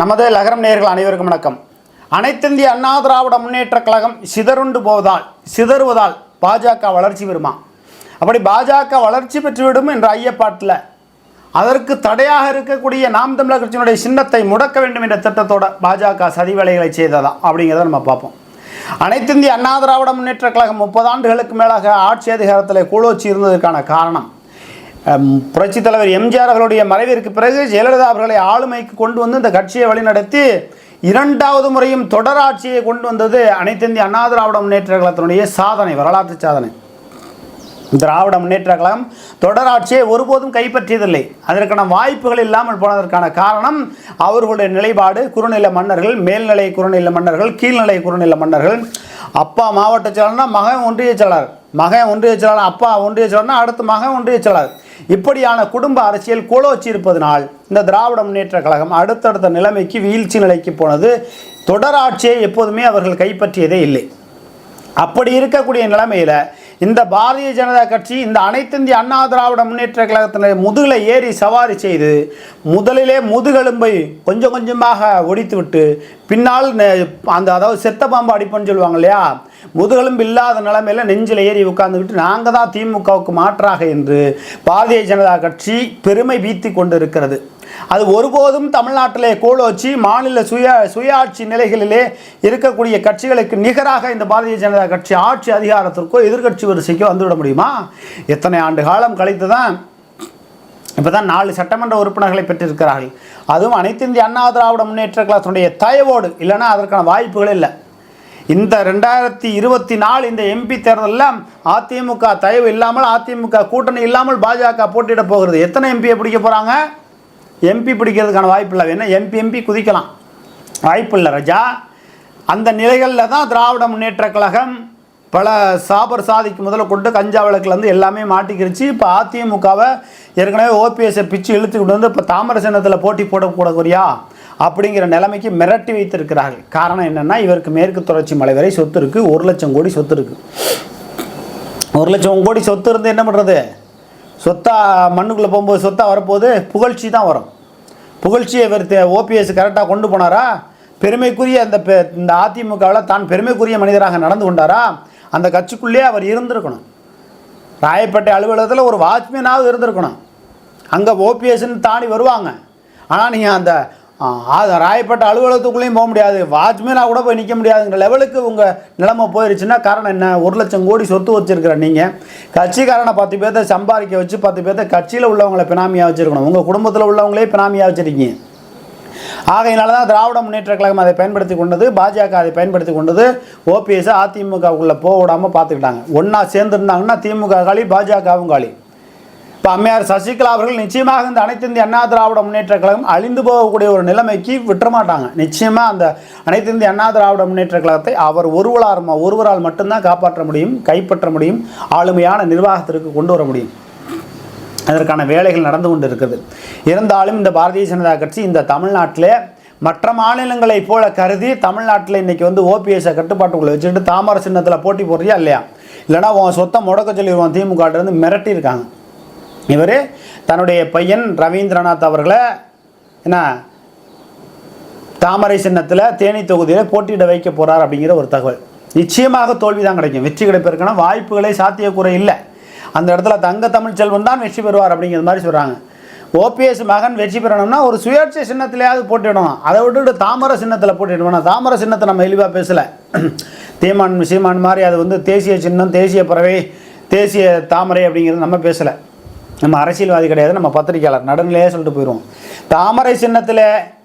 நமது லகரம் நேர்கள் அனைவருக்கும் வணக்கம். அனைத்திந்திய அண்ணா திராவிட முன்னேற்ற கழகம் சிதறுண்டு போவதால் சிதறுவதால் பாஜக வளர்ச்சி பெறுமா? அப்படி பாஜக வளர்ச்சி பெற்றுவிடும் என்ற ஐயப்பாட்டில் அதற்கு தடையாக இருக்கக்கூடிய நாம் தமிழர் கட்சியினுடைய சின்னத்தை முடக்க வேண்டும் என்ற திட்டத்தோட பாஜக சதி வேலைகளை செய்ததா? அப்படிங்கிறத நம்ம பார்ப்போம். அனைத்திந்திய அண்ணா திராவிட முன்னேற்ற கழகம் முப்பது ஆண்டுகளுக்கு மேலாக ஆட்சி அதிகாரத்தில் கூழோச்சி இருந்ததற்கான காரணம் புரட்சி புரட்சித் தலைவர் எம்ஜிஆர் அவர்களுடைய மறைவிற்கு பிறகு ஜெயலலிதா அவர்களை ஆளுமைக்கு கொண்டு வந்து இந்த கட்சியை வழிநடத்தி இரண்டாவது முறையும் தொடராட்சியை கொண்டு வந்தது அனைத்திந்திய அண்ணா திராவிட முன்னேற்ற கழகத்தினுடைய சாதனை வரலாற்று சாதனை. திராவிட முன்னேற்ற கழகம் தொடராட்சியை ஒருபோதும் கைப்பற்றியதில்லை. அதற்கான வாய்ப்புகள் இல்லாமல் போனதற்கான காரணம் அவர்களுடைய நிலைப்பாடு குறுநில மன்னர்கள் மேல்நிலை குறுநில மன்னர்கள் கீழ்நிலை குறுநில மன்னர்கள். அப்பா மாவட்ட செயலர்னா மகன் ஒன்றிய செயலர். மகன் ஒன்றிய செயலாளர் அப்பா ஒன்றிய செயலர்னா அடுத்து மகன் ஒன்றிய செயலர். இப்படியான குடும்ப அரசியல் கோலோச்சி இருப்பதனால் இந்த திராவிட முன்னேற்ற கழகம் அடுத்தடுத்த நிலைமைக்கு வீழ்ச்சி நிலைக்கு போனது தொடராட்சியை எப்போதுமே அவர்கள் கைப்பற்றியதே இல்லை. அப்படி இருக்கக்கூடிய நிலைமையில் இந்த பாரதிய ஜனதா கட்சி இந்த அனைத்திந்திய அண்ணா திராவிட முன்னேற்ற கழகத்தினர் முதுகில் ஏறி சவாரி செய்து முதலிலே முதுகெலும்பை கொஞ்சம் கொஞ்சமாக ஒடித்துவிட்டு பின்னால் நெ- அந்த அதாவது செத்த பாம்பு அடிப்போன்னு சொல்லுவாங்க இல்லையா? முதுகெலும்பு இல்லாத நிலைமையில் நெஞ்சில் ஏறி உட்கார்ந்துக்கிட்டு நாங்கள் தான் திமுகவுக்கு மாற்றாக என்று பாரதிய ஜனதா கட்சி பெருமை வீத்தி கொண்டு இருக்கிறது அது ஒருபோதும் தமிழ்நாட்டிலே கோலோச்சி மாநில சுய சுயாட்சி நிலைகளிலே இருக்கக்கூடிய கட்சிகளுக்கு நிகராக இந்த பாரதிய ஜனதா கட்சி ஆட்சி அதிகாரத்திற்கோ எதிர்க்கட்சி வரிசைக்கோ வந்துவிட முடியுமா? எத்தனை ஆண்டு காலம் கழித்து தான் இப்போ தான் நாலு சட்டமன்ற உறுப்பினர்களை பெற்றிருக்கிறார்கள். அதுவும் அனைத்து இந்திய அண்ணா திராவிட முன்னேற்ற கழகத்தினுடைய தயவோடு இல்லைன்னா அதற்கான வாய்ப்புகள் இல்லை. இந்த ரெண்டாயிரத்தி இருபத்தி நாலு இந்த எம்பி தேர்தலில் அதிமுக தயவு இல்லாமல் அதிமுக கூட்டணி இல்லாமல் பாஜக போட்டியிட போகிறது. எத்தனை எம்பியை பிடிக்க போகிறாங்க எம்பி பிடிக்கிறதுக்கான வாய்ப்பு இல்லை வேணும் எம்பி எம்பி குதிக்கலாம். வாய்ப்பு இல்லை ரஜா. அந்த நிலைகளில் தான் திராவிட முன்னேற்ற கழகம் பல சாபர் சாதிக்கு முதல்ல கொண்டு கஞ்சா விளக்குலேருந்து எல்லாமே மாட்டிக்கிருச்சு. இப்போ அதிமுகவை ஏற்கனவே ஓபிஎஸ்ஸை பிச்சு இழுத்துக்கிட்டு வந்து இப்போ தாமர சின்னத்தில் போட்டி போடக்கூடக்கூடியா அப்படிங்கிற நிலைமைக்கு மிரட்டி வைத்திருக்கிறார்கள். காரணம் என்னென்னா இவருக்கு மேற்கு தொடர்ச்சி மலை வரை சொத்து இருக்குது ஒரு லட்சம் கோடி சொத்து இருக்குது ஒரு லட்சம் கோடி சொத்து இருந்து என்ன பண்ணுறது சொத்தா மண்ணுக்குள்ளே போகும்போது சொத்தா வரப்போது புகழ்ச்சி தான் வரும். புகழ்ச்சியை இவர் ஓபிஎஸ் கரெக்டாக கொண்டு போனாரா? பெருமைக்குரிய அந்த பெ- இந்த அதிமுகவில் தான் பெருமைக்குரிய மனிதராக நடந்து கொண்டாரா? அந்த கட்சிக்குள்ளேயே அவர் இருந்திருக்கணும். ராயப்பேட்டை அலுவலகத்தில் ஒரு வாட்ச்மேனாவது இருந்திருக்கணும். அங்கே ஓபிஎஸ்ன்னு தாண்டி வருவாங்க. ஆனால் நீங்கள் அந்த ஆ, ராயப்பட்ட ராயப்பேட்டை அலுவலகத்துக்குள்ளேயும் போக முடியாது. வாட்ச்மேனாக கூட போய் நிற்க முடியாதுங்கிற லெவலுக்கு உங்கள் நிலைமை போயிருச்சுன்னா காரணம் என்ன? ஒரு லட்சம் கோடி சொத்து வச்சுருக்கிற நீங்கள் கட்சிக்காரனை பத்து பேர்த்த சம்பாதிக்க வச்சு பத்து பேர்த்த கட்சியில் உள்ளவங்களை பினாமியாக வச்சுருக்கணும். உங்கள் குடும்பத்தில் உள்ளவங்களே பினாமியாக வச்சுருக்கீங்க. ஆகையினால தான் திராவிட முன்னேற்ற கழகம் அதை பயன்படுத்தி கொண்டது. பாஜக அதை பயன்படுத்தி கொண்டது. ஓபிஎஸ் அதிமுகவுக்குள்ளே போக விடாமல் பார்த்துக்கிட்டாங்க. ஒன்றா சேர்ந்துருந்தாங்கன்னா திமுக காலி பாஜகவும் காலி. இப்போ அம்மையார் சசிகலா அவர்கள் நிச்சயமாக இந்த அனைத்து இந்திய அண்ணா திராவிட முன்னேற்ற கழகம் அழிந்து போகக்கூடிய ஒரு நிலைமைக்கு விட்டுற மாட்டாங்க நிச்சயமாக அந்த அனைத்து இந்திய அண்ணா திராவிட முன்னேற்ற கழகத்தை அவர் ஒருவரால் ஒருவரால் மட்டும்தான் காப்பாற்ற முடியும் கைப்பற்ற முடியும் ஆளுமையான நிர்வாகத்திற்கு கொண்டு வர முடியும். அதற்கான வேலைகள் நடந்து கொண்டு இருக்குது இருந்தாலும் இந்த பாரதிய ஜனதா கட்சி இந்த தமிழ்நாட்டிலே மற்ற மாநிலங்களைப் போல கருதி தமிழ்நாட்டில் இன்றைக்கி வந்து ஓபிஎஸ்ஸை கட்டுப்பாட்டுக்குள்ளே வச்சுக்கிட்டு தாமர சின்னத்தில் போட்டி போடுறியா இல்லையா? இல்லைனா உன் சொத்தை முடக்க சொல்லிடுவான் திமுகட்டிருந்து மிரட்டியிருக்காங்க. இவர் தன்னுடைய பையன் ரவீந்திரநாத் அவர்களை என்ன தாமரை சின்னத்தில் தேனி தொகுதியில் போட்டியிட வைக்க போகிறார் அப்படிங்கிற ஒரு தகவல். நிச்சயமாக தோல்வி தான் கிடைக்கும். வெற்றி கிடைப்பதற்கான வாய்ப்புகளே சாத்தியக்கூற இல்லை. அந்த இடத்துல தங்க தமிழ் செல்வன் தான் வெற்றி பெறுவார் அப்படிங்கிற மாதிரி சொல்கிறாங்க ஓபிஎஸ் மகன் வெற்றி பெறணும்னா ஒரு சுயேட்சை சின்னத்திலேயாவது போட்டிடணும் அதை விட்டுட்டு தாமரை சின்னத்தில் போட்டிடுவோம் தாமரை சின்னத்தை நம்ம எளிவாக பேசலை. தீமான் சீமான் மாதிரி அது வந்து தேசிய சின்னம் தேசிய பறவை தேசிய தாமரை அப்படிங்கிறது நம்ம பேசலை. நம்ம அரசியல்வாதி கிடையாது நம்ம பத்திரிகையாளர். நடுநிலையே சொல்லிட்டு போயிடுவோம். தாமரை சின்னத்தில்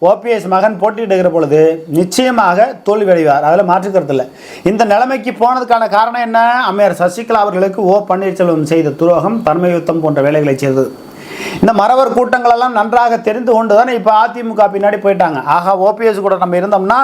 ஓபிஎஸ் மகன் போட்டியிடுகிற பொழுது நிச்சயமாக தோல்வி அடைவார். அதில் மாற்றுக்கிறது இல்லை. இந்த நிலைமைக்கு போனதுக்கான காரணம் என்ன? அம்மையார் சசிகலா அவர்களுக்கு ஓ பன்னீர்செல்வம் செய்த துரோகம் தன்மை யுத்தம் போன்ற வேலைகளை செய்தது. இந்த மறவர் கூட்டங்களெல்லாம் நன்றாக தெரிந்து கொண்டு தானே இப்போ அதிமுக பின்னாடி போயிட்டாங்க. ஆகா ஓபிஎஸ் கூட நம்ம இருந்தோம்னா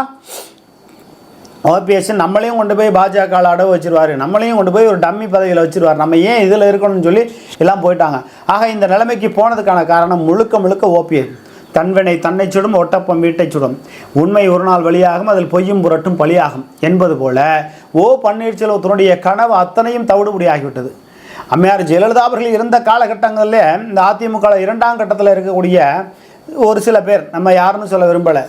ஓபிஎஸ் நம்மளையும் கொண்டு போய் பாஜக அடவு வச்சிருவாரு. நம்மளையும் கொண்டு போய் ஒரு டம்மி பதவியில் வச்சிருவார். நம்ம ஏன் இதில் இருக்கணும்னு சொல்லி எல்லாம் போயிட்டாங்க. ஆக இந்த நிலைமைக்கு போனதுக்கான காரணம் முழுக்க முழுக்க ஓபிஎஸ். தன்வினை தன்னை சுடும் ஒட்டப்பம் வீட்டை சுடும். உண்மை ஒரு நாள் வழியாகும் அதில் பொய்யும் புரட்டும் பலியாகும் என்பது போல ஓ பன்னீர்செல்வத்தினுடைய கனவு அத்தனையும் தவிடுபடியாகிவிட்டது அம்மையார் ஜெயலலிதா அவர்கள் இருந்த காலகட்டங்களில் இந்த அதிமுக இரண்டாம் கட்டத்தில் இருக்கக்கூடிய ஒரு சில பேர் நம்ம யாருன்னு சொல்ல விரும்பலை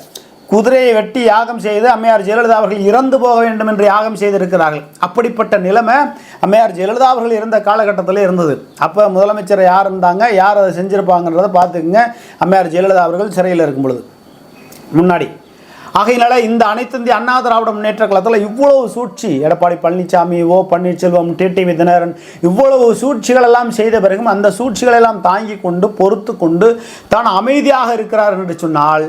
குதிரையை வெட்டி யாகம் செய்து அம்மையார் ஜெயலலிதா அவர்கள் இறந்து போக வேண்டும் என்று யாகம் செய்திருக்கிறார்கள். அப்படிப்பட்ட நிலைமை அம்மையார் ஜெயலலிதா அவர்கள் இருந்த காலகட்டத்தில் இருந்தது. அப்போ முதலமைச்சர் யார் இருந்தாங்க யார் அதை செஞ்சுருப்பாங்கன்றதை பார்த்துக்குங்க. அம்மையார் ஜெயலலிதா அவர்கள் சிறையில் இருக்கும் பொழுது. முன்னாடி ஆகையினால இந்த அனைத்து இந்திய அண்ணா திராவிட முன்னேற்ற கழகத்தில் இவ்வளவு சூழ்ச்சி. எடப்பாடி பழனிசாமி ஓ பன்னீர்செல்வம் டிடிவி தினகரன் இவ்வளவு சூழ்ச்சிகள் எல்லாம் செய்த பிறகும் அந்த சூழ்ச்சிகளை எல்லாம் தாங்கி கொண்டு பொறுத்து கொண்டு தான் அமைதியாக இருக்கிறார் என்று சொன்னால்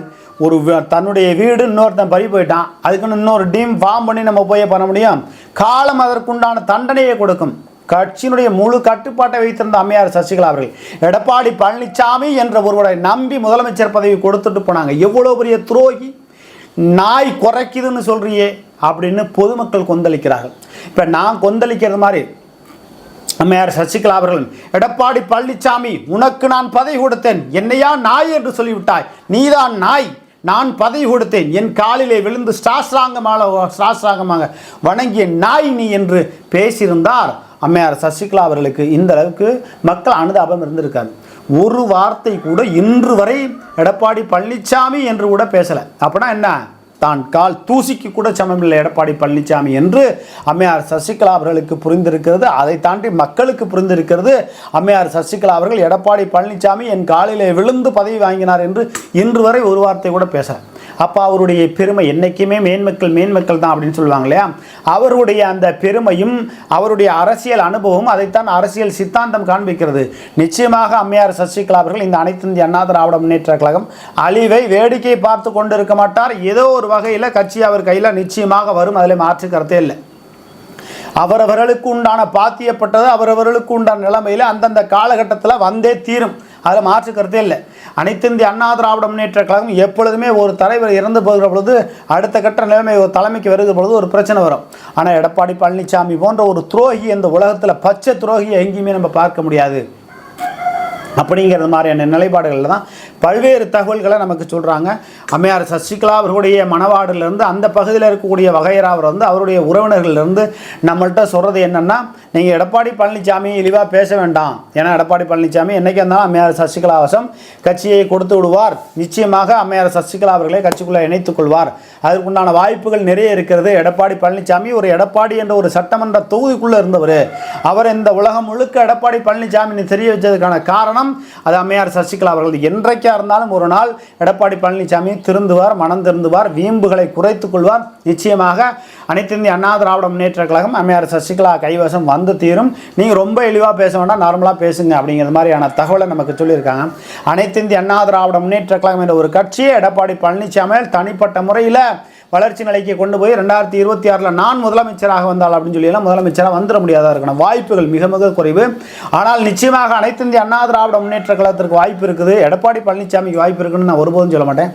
ஒரு தன்னுடைய வீடு இன்னொருத்தன் பறி போயிட்டான். அதுக்குன்னு இன்னொரு டீம் ஃபார்ம் பண்ணி நம்ம போய் பண்ண முடியும். காலம் அதற்குண்டான தண்டனையை கொடுக்கும். கட்சியினுடைய முழு கட்டுப்பாட்டை வைத்திருந்த அம்மையார் சசிகலா அவர்கள் எடப்பாடி பழனிசாமி என்ற ஒருவரை நம்பி முதலமைச்சர் பதவி கொடுத்துட்டு போனாங்க. எவ்வளோ பெரிய துரோகி. நாய் குறைக்குதுன்னு சொல்கிறியே அப்படின்னு பொதுமக்கள் கொந்தளிக்கிறார்கள். இப்போ நான் கொந்தளிக்கிறது மாதிரி அம்மையார் சசிகலா அவர்கள் எடப்பாடி பழனிசாமி உனக்கு நான் பதவி கொடுத்தேன். என்னையா நாய் என்று சொல்லிவிட்டாய்? நீதான் நாய். நான் பதவி கொடுத்தேன். என் காலிலே விழுந்து ஸ்டாஸ்ராங்கமாக ஸ்டாஸ்ராங்கமாக வணங்கிய நாய் நீ என்று பேசியிருந்தார். அம்மையார் சசிகலா அவர்களுக்கு இந்த அளவுக்கு மக்கள் அனுதாபம் இருந்திருக்காது. ஒரு வார்த்தை கூட இன்று வரை எடப்பாடி பழனிசாமி என்று கூட பேசலை. அப்படின்னா என்ன? தான் கால் தூசிக்கு கூட சமமில்லை எடப்பாடி பழனிசாமி என்று. அம்மையார் சசிகலா அவர்களுக்கு புரிந்திருக்கிறது. அதை தாண்டி மக்களுக்கு புரிந்திருக்கிறது. அம்மையார் சசிகலா அவர்கள் எடப்பாடி பழனிசாமி என் காலிலே விழுந்து பதவி வாங்கினார் என்று இன்று வரை ஒரு வார்த்தை கூட பேசலை. அப்போ அவருடைய பெருமை என்றைக்குமே மேன்மக்கள் மேன்மக்கள் தான் அப்படின்னு சொல்லுவாங்க இல்லையா? அவருடைய அந்த பெருமையும் அவருடைய அரசியல் அனுபவம் அதைத்தான் அரசியல் சித்தாந்தம் காண்பிக்கிறது. நிச்சயமாக அம்மையார் சசிகலா அவர்கள் இந்த அனைத்து இந்திய அண்ணா திராவிட முன்னேற்ற கழகம் அழிவை வேடிக்கை பார்த்து கொண்டு இருக்க மாட்டார். ஏதோ ஒரு வகையில் கட்சி அவர் கையில் நிச்சயமாக வரும். அதில் மாற்று கருத்தே இல்லை. அவரவர்களுக்கு உண்டான பாத்தியப்பட்டது அவரவர்களுக்கு உண்டான நிலைமையில் அந்தந்த காலகட்டத்தில் வந்தே தீரும். அதில் மாற்று கருத்தே இல்லை. அனைத்து இந்திய அண்ணா திராவிட முன்னேற்ற கழகம் எப்பொழுதுமே ஒரு தலைவர் இறந்து போகிற பொழுது அடுத்த கட்ட நிலைமை ஒரு தலைமைக்கு வருகிற பொழுது ஒரு பிரச்சனை வரும். ஆனால் எடப்பாடி பழனிசாமி போன்ற ஒரு துரோகி இந்த உலகத்தில் பச்சை துரோகியை எங்கேயுமே நம்ம பார்க்க முடியாது. அப்படிங்கிறது மாதிரியான நிலைப்பாடுகளில் தான் பல்வேறு தகவல்களை நமக்கு சொல்கிறாங்க அம்மையார் சசிகலா அவர்களுடைய மணவாடிலிருந்து அந்த பகுதியில் இருக்கக்கூடிய வகையராவர் வந்து அவருடைய உறவினர்கள்லேருந்து நம்மள்கிட்ட சொல்கிறது என்னென்னா நீங்கள் எடப்பாடி பழனிசாமி இழிவாக பேச வேண்டாம். ஏன்னா எடப்பாடி பழனிசாமி என்றைக்கு இருந்தாலும் அம்மையார் சசிகலா வசம் கட்சியை கொடுத்து விடுவார். நிச்சயமாக அம்மையார் சசிகலா அவர்களை கட்சிக்குள்ளே இணைத்துக் கொள்வார். அதற்குண்டான வாய்ப்புகள் நிறைய இருக்கிறது. எடப்பாடி பழனிசாமி ஒரு எடப்பாடி என்ற ஒரு சட்டமன்ற தொகுதிக்குள்ளே இருந்தவர். அவர் இந்த உலகம் முழுக்க எடப்பாடி பழனிசாமி தெரிய வச்சதுக்கான காரணம் அது அம்மையார் சசிகலா அவர்கள் என்றைக்கா இருந்தாலும் ஒரு நாள் எடப்பாடி பழனிசாமி திருந்துவார் மனம் திருந்துவார் வீம்புகளை குறைத்துக் கொள்வார். நிச்சயமாக அனைத்து இந்திய அண்ணா திராவிட முன்னேற்ற கழகம் அம்மையார் சசிகலா கைவசம் வந்து தீரும். நீங்கள் ரொம்ப இழிவாக பேச வேண்டாம் நார்மலாக பேசுங்க அப்படிங்கிற மாதிரியான தகவலை நமக்கு சொல்லியிருக்காங்க. அனைத்து இந்திய அண்ணா திராவிட முன்னேற்ற கழகம் என்ற ஒரு கட்சியை எடப்பாடி பழனிசாமி தனிப்பட்ட முறையில் வளர்ச்சி நிலைக்கு கொண்டு போய் ரெண்டாயிரத்தி இருபத்தி ஆறில் நான் முதலமைச்சராக வந்தால் அப்படின்னு சொல்லியெல்லாம் முதலமைச்சராக வந்துட முடியாதா இருக்கணும். வாய்ப்புகள் மிக மிக குறைவு. ஆனால் நிச்சயமாக அனைத்து இந்திய அண்ணா திராவிட முன்னேற்ற கழகத்திற்கு வாய்ப்பு இருக்குது. எடப்பாடி பழனிசாமிக்கு வாய்ப்பு இருக்குன்னு நான் ஒருபோதும் சொல்ல மாட்டேன்.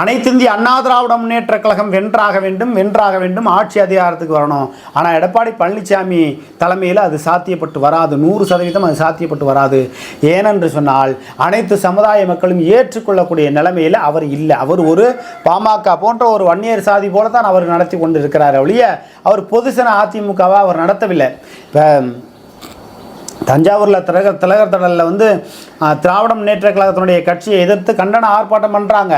அனைத்து இந்திய அண்ணா திராவிட முன்னேற்ற கழகம் வென்றாக வேண்டும் வென்றாக வேண்டும் ஆட்சி அதிகாரத்துக்கு வரணும். ஆனால் எடப்பாடி பழனிசாமி தலைமையில் அது சாத்தியப்பட்டு வராது. நூறு சதவீதம் அது சாத்தியப்பட்டு வராது. ஏனென்று சொன்னால் அனைத்து சமுதாய மக்களும் ஏற்றுக்கொள்ளக்கூடிய நிலைமையில் அவர் இல்லை. அவர் ஒரு பாமக போன்ற ஒரு வன்னியர் சாதி போல தான் அவர் நடத்தி கொண்டு இருக்கிறார் ஒழிய அவர் பொதுசன அதிமுகவாக அவர் நடத்தவில்லை. இப்போ தஞ்சாவூரில் திலகர் திலகர் தடலில் வந்து திராவிட முன்னேற்ற கழகத்தினுடைய கட்சியை எதிர்த்து கண்டன ஆர்ப்பாட்டம் பண்ணுறாங்க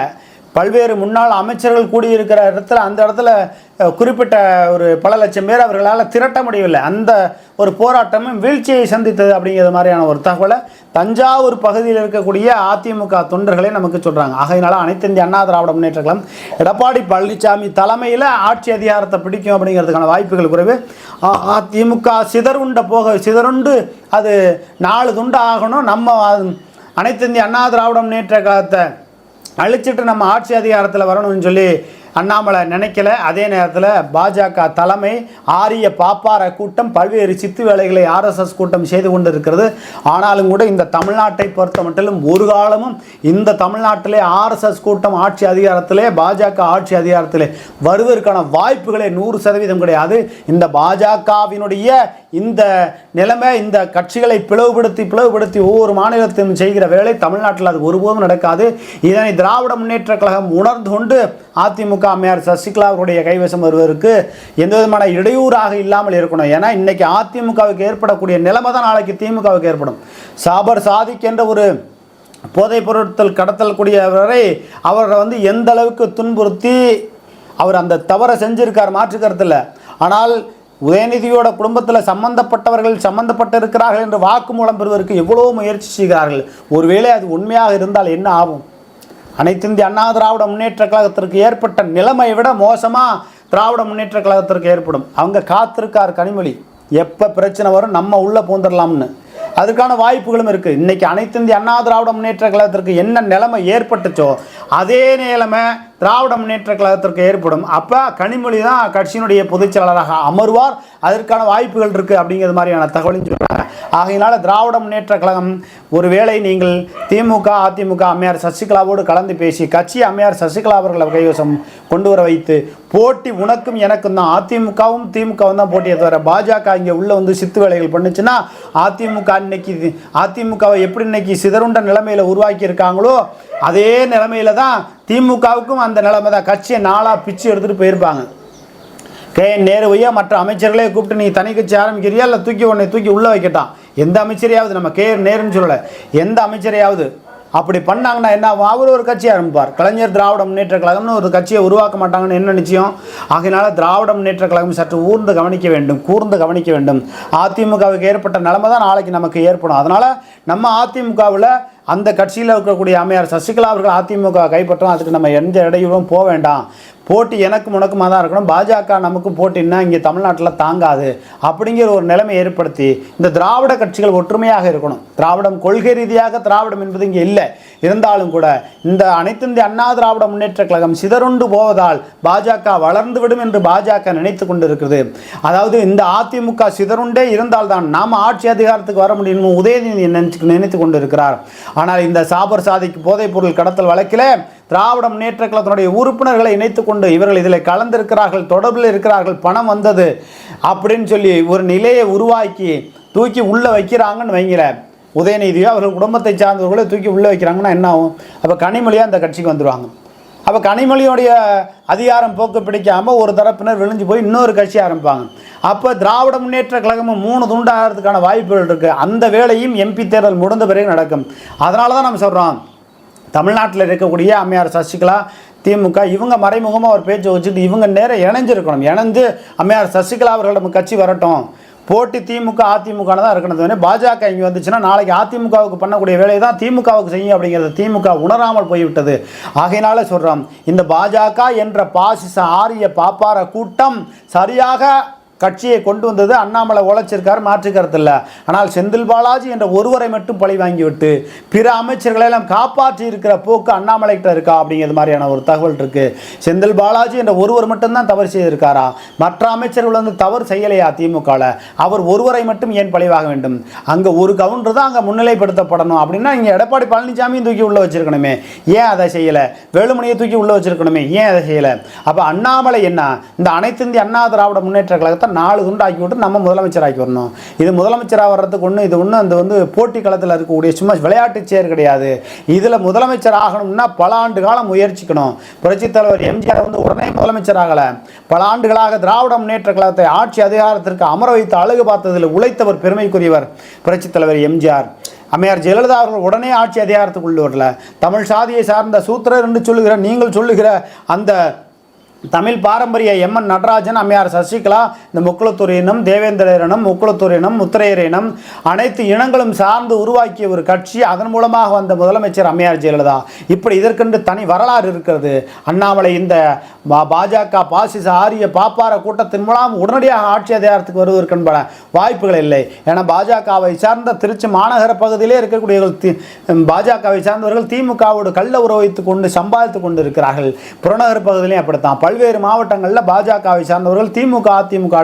பல்வேறு முன்னாள் அமைச்சர்கள் கூடியிருக்கிற இடத்துல அந்த இடத்துல குறிப்பிட்ட ஒரு பல லட்சம் பேர் அவர்களால் திரட்ட முடியவில்லை. அந்த ஒரு போராட்டமும் வீழ்ச்சியை சந்தித்தது அப்படிங்கிற மாதிரியான ஒரு தகவலை தஞ்சாவூர் பகுதியில் இருக்கக்கூடிய அதிமுக தொண்டர்களே நமக்கு சொல்கிறாங்க ஆகையினால அனைத்து இந்திய அண்ணா திராவிட முன்னேற்ற கழகம் எடப்பாடி பழனிசாமி தலைமையில் ஆட்சி அதிகாரத்தை பிடிக்கும் அப்படிங்கிறதுக்கான வாய்ப்புகள் குறைவு. அ- அதிமுக சிதறுண்ட போக சிதறுண்டு அது நாலு துண்டு ஆகணும். நம்ம அனைத்து இந்திய அண்ணா திராவிட முன்னேற்ற கழகத்தை அழிச்சிட்டு நம்ம ஆட்சி அதிகாரத்தில் வரணும்னு சொல்லி அண்ணாமலை நினைக்கல. அதே நேரத்தில் பாஜக தலைமை ஆரிய பாப்பார கூட்டம் பல்வேறு சித்து வேலைகளை ஆர்எஸ்எஸ் கூட்டம் செய்து கொண்டு இருக்கிறது ஆனாலும் கூட இந்த தமிழ்நாட்டை பொறுத்த மட்டிலும் ஒரு காலமும் இந்த தமிழ்நாட்டிலே ஆர்எஸ்எஸ் கூட்டம் ஆட்சி அதிகாரத்திலே பாஜக ஆட்சி அதிகாரத்திலே வருவதற்கான வாய்ப்புகளே நூறு சதவீதம் கிடையாது. இந்த பாஜகவினுடைய இந்த நிலைமை இந்த கட்சிகளை பிளவுபடுத்தி பிளவுபடுத்தி ஒவ்வொரு மாநிலத்திலும் செய்கிற வேலை தமிழ்நாட்டில் அது ஒருபோதும் நடக்காது. இதனை திராவிட முன்னேற்ற கழகம் உணர்ந்து கொண்டு அதிமுக அம்மையார் சசிகலா அவருடைய கைவசம் வருவதற்கு எந்த விதமான இடையூறாக இல்லாமல் இருக்கணும். ஏன்னா இன்னைக்கு அதிமுகவுக்கு ஏற்படக்கூடிய நிலைமை தான் நாளைக்கு திமுகவுக்கு ஏற்படும். சாபர் சாதிக் என்ற ஒரு போதைப் பொருட்கள் கடத்தல்கூடியவரை அவரை வந்து எந்த அளவுக்கு துன்புறுத்தி அவர் அந்த தவறை செஞ்சிருக்கார் மாற்று கருத்தில் ஆனால் உதயநிதியோட குடும்பத்தில் சம்பந்தப்பட்டவர்கள் சம்பந்தப்பட்டிருக்கிறார்கள் என்று வாக்குமூலம் பெறுவதற்கு எவ்வளோ முயற்சி செய்கிறார்கள். ஒருவேளை அது உண்மையாக இருந்தால் என்ன ஆகும்? அனைத்து இந்திய அண்ணா திராவிட முன்னேற்ற கழகத்திற்கு ஏற்பட்ட நிலைமையை விட மோசமாக திராவிட முன்னேற்ற கழகத்திற்கு ஏற்படும். அவங்க காத்திருக்கார் கனிமொழி. எப்போ பிரச்சனை வரும்? நம்ம உள்ளே பூந்துடலாம்னு அதற்கான வாய்ப்புகளும் இருக்குது இன்றைக்கி அனைத்து இந்திய அண்ணா திராவிட முன்னேற்ற கழகத்திற்கு என்ன நிலைமை ஏற்பட்டுச்சோ அதே நிலைமை திராவிட முன்னேற்ற கழகத்திற்கு ஏற்படும். அப்போ கனிமொழி தான் கட்சியினுடைய பொதுச் செயலாளராக அமர்வார். அதற்கான வாய்ப்புகள் இருக்குது அப்படிங்கிறது மாதிரியான தகவலையும் சொல்கிறாங்க ஆகையினால திராவிட முன்னேற்ற கழகம் ஒருவேளை நீங்கள் திமுக அதிமுக அம்மையார் சசிகலாவோடு கலந்து பேசி கட்சி அம்மையார் சசிகலா அவர்களை கைவசம் கொண்டு வர வைத்து போட்டி உனக்கும் எனக்கும் தான். அதிமுகவும் திமுகவும் தான் போட்டியை தவிர பாஜக இங்கே உள்ளே வந்து சித்து வேலைகள் பண்ணுச்சுன்னா அதிமுக இன்னைக்கு அதிமுகவை எப்படி இன்னைக்கு சிதறுண்ட நிலைமையில் உருவாக்கி இருக்காங்களோ அதே நிலைமையில தான் திமுகவுக்கும் அந்த நிலைமை தான். கட்சியை நாளாக பிச்சு எடுத்துகிட்டு போயிருப்பாங்க. கே என் நேருவையோ மற்ற அமைச்சர்களே கூப்பிட்டு நீ தனி கட்சி ஆரம்பிக்கிறியா? இல்லை தூக்கி உன்னை தூக்கி உள்ளே வைக்கட்டான் எந்த அமைச்சரையாவது நம்ம கே நேருன்னு சொல்லலை எந்த அமைச்சரையாவது அப்படி பண்ணாங்கன்னா என்ன அவர் ஒரு கட்சி ஆரம்பிப்பார். கலைஞர் திராவிட முன்னேற்ற கழகம்னு ஒரு கட்சியை உருவாக்க மாட்டாங்கன்னு என்ன நிச்சயம்? ஆகையினால திராவிட முன்னேற்ற கழகம் சற்று ஊர்ந்து கவனிக்க வேண்டும் கூர்ந்து கவனிக்க வேண்டும். அதிமுகவுக்கு ஏற்பட்ட நிலைமை தான் நாளைக்கு நமக்கு ஏற்படும். அதனால் நம்ம அதிமுகவில் அந்த கட்சியில் இருக்கக்கூடிய அமையார் சசிகலா அவர்கள் அதிமுக கைப்பற்றோம் அதுக்கு நம்ம எந்த இடையூறும் போக வேண்டாம். போட்டி எனக்கும் உனக்குமா தான் இருக்கணும். பாஜக நமக்கு போட்டின்னா இங்கே தமிழ்நாட்டில் தாங்காது. அப்படிங்கிற ஒரு நிலைமை ஏற்படுத்தி இந்த திராவிட கட்சிகள் ஒற்றுமையாக இருக்கணும். திராவிடம் கொள்கை ரீதியாக திராவிடம் என்பது இங்கே இல்லை. இருந்தாலும் கூட இந்த அனைத்து இந்திய அண்ணா திராவிட முன்னேற்ற கழகம் சிதறுண்டு போவதால் பாஜக வளர்ந்து விடும் என்று பாஜக நினைத்து கொண்டிருக்கிறது. அதாவது இந்த அதிமுக சிதறுண்டே இருந்தால்தான் நாம் ஆட்சி அதிகாரத்துக்கு வர முடியும் உதயநிதி நினைச்சு நினைத்து கொண்டிருக்கிறார். ஆனால் இந்த சாபர் சாதிக்கு போதைப் பொருள் கடத்தல் வழக்கில் திராவிட முன்னேற்ற கழகத்தினுடைய உறுப்பினர்களை இணைத்து கொண்டு இவர்கள் இதில் கலந்திருக்கிறார்கள் தொடர்பில் இருக்கிறார்கள் பணம் வந்தது அப்படின்னு சொல்லி ஒரு நிலையை உருவாக்கி தூக்கி உள்ளே வைக்கிறாங்கன்னு வைங்கள. உதயநிதியோ அவர்கள் குடும்பத்தை சார்ந்தவர்களோ தூக்கி உள்ளே வைக்கிறாங்கன்னா என்ன ஆகும்? அப்போ கனிமொழியாக அந்த கட்சிக்கு வந்துடுவாங்க அப்போ கனிமொழியோடைய அதிகாரம் போக்கு பிடிக்காமல் ஒரு தரப்பினர் விழிஞ்சு போய் இன்னொரு கட்சி ஆரம்பிப்பாங்க. அப்போ திராவிட முன்னேற்ற கழகமும் மூணு துண்டாகிறதுக்கான வாய்ப்புகள் இருக்குது அந்த வேலையும் எம்பி தேர்தல் முடிந்த பிறகு நடக்கும். அதனால தான் நம்ம சொல்கிறோம் தமிழ்நாட்டில் இருக்கக்கூடிய அம்மையார் சசிகலா திமுக இவங்க மறைமுகமாக ஒரு பேச்சு வச்சுட்டு இவங்க நேரம் இணைஞ்சிருக்கணும். இணைந்து அம்மையார் சசிகலா அவர்களிடம் கட்சி வரட்டும். போட்டி திமுக அதிமுக தான் இருக்கணும். தவிர பாஜக இங்கே வந்துச்சுன்னா நாளைக்கு அதிமுகவுக்கு பண்ணக்கூடிய வேலையை தான் திமுகவுக்கு செய்யும் அப்படிங்கிறது திமுக உணராமல் போய்விட்டது. ஆகையினால சொல்கிறோம் இந்த பாஜக என்ற பாசிச ஆரிய பாப்பார கூட்டம் சரியாக கட்சியை கொண்டு வந்தது அண்ணாமலை உழைச்சிருக்கார் மாற்று கருத்து இல்லை. ஆனால் செந்தில் பாலாஜி என்ற ஒருவரை மட்டும் பழி வாங்கிவிட்டு பிற அமைச்சர்களை எல்லாம் காப்பாற்றி இருக்கிற போக்கு அண்ணாமலை கிட்ட இருக்கா அப்படிங்கிறது மாதிரியான ஒரு தகவல் இருக்கு. செந்தில் பாலாஜி என்ற ஒருவர் மட்டும்தான் தவறு செய்திருக்காரா? மற்ற அமைச்சர்கள் வந்து தவறு செய்யலையா திமுகவில் அவர் ஒருவரை மட்டும் ஏன் பழிவாக வேண்டும்? அங்கே ஒரு கவுண்டர் தான் அங்கே முன்னிலைப்படுத்தப்படணும் அப்படின்னா இங்கே எடப்பாடி பழனிசாமியும் தூக்கி உள்ள வச்சிருக்கணுமே. ஏன் அதை செய்யலை? வேலுமணியை தூக்கி உள்ள வச்சிருக்கணுமே. ஏன் அதை செய்யலை? அப்போ அண்ணாமலை என்ன? இந்த அனைத்து இந்திய அண்ணா திராவிட முன்னேற்ற கழகத்தை நாலு துண்டு ஆக்கி விட்டு நம்ம முதலமைச்சர் ஆக்கி வரணும். இது முதலமைச்சராக வர்றதுக்கு ஒன்று இது ஒன்று அந்த வந்து போட்டி களத்தில் இருக்கக்கூடிய சும்மா விளையாட்டு சேர் கிடையாது. இதில் முதலமைச்சர் ஆகணும்னா பல ஆண்டு காலம் முயற்சிக்கணும். புரட்சித் தலைவர் எம்ஜிஆர் வந்து உடனே முதலமைச்சர் ஆகலை. பல ஆண்டுகளாக திராவிட முன்னேற்ற கழகத்தை ஆட்சி அதிகாரத்திற்கு அமர வைத்து அழகு பார்த்ததில் உழைத்தவர் பெருமைக்குரியவர் புரட்சித் தலைவர் எம்ஜிஆர். அம்மையார் ஜெயலலிதா அவர்கள் உடனே ஆட்சி அதிகாரத்துக்குள்ளே வரல. தமிழ் சாதியை சார்ந்த சூத்திரர் என்று சொல்லுகிற நீங்கள் சொல்லுகிற அந்த தமிழ் பாரம்பரிய எம்என் நடராஜன் அம்மையார் சசிகலா இந்த முக்குளத்தூர் இனம் தேவேந்திர இனம் முக்குளத்தூர் இனம் முத்திரையர் இனம் அனைத்து இனங்களும் சார்ந்து உருவாக்கிய ஒரு கட்சி. அதன் மூலமாக வந்த முதலமைச்சர் அம்மையார் ஜெயலலிதா. இப்படி இதற்கென்று தனி வரலாறு இருக்கிறது. அண்ணாமலை இந்த பாஜக பாசிச ஆரிய பாப்பார கூட்டத்தின் மூலம் உடனடியாக ஆட்சி அதிகாரத்துக்கு வருவதற்கென்பன வாய்ப்புகள் இல்லை. ஏன்னா பாஜகவை சார்ந்த திருச்சி மாநகர பகுதியிலே இருக்கக்கூடியவர்கள் பாஜகவை சார்ந்தவர்கள் திமுகவோடு கள்ள உறவு வைத்துக் கொண்டு சம்பாதித்து கொண்டு இருக்கிறார்கள் புறநகர் பகுதியிலையும் அப்படித்தான். பல்வேறு மாவட்டங்களில் பாஜகவை சார்ந்தவர்கள் திமுக அதிமுக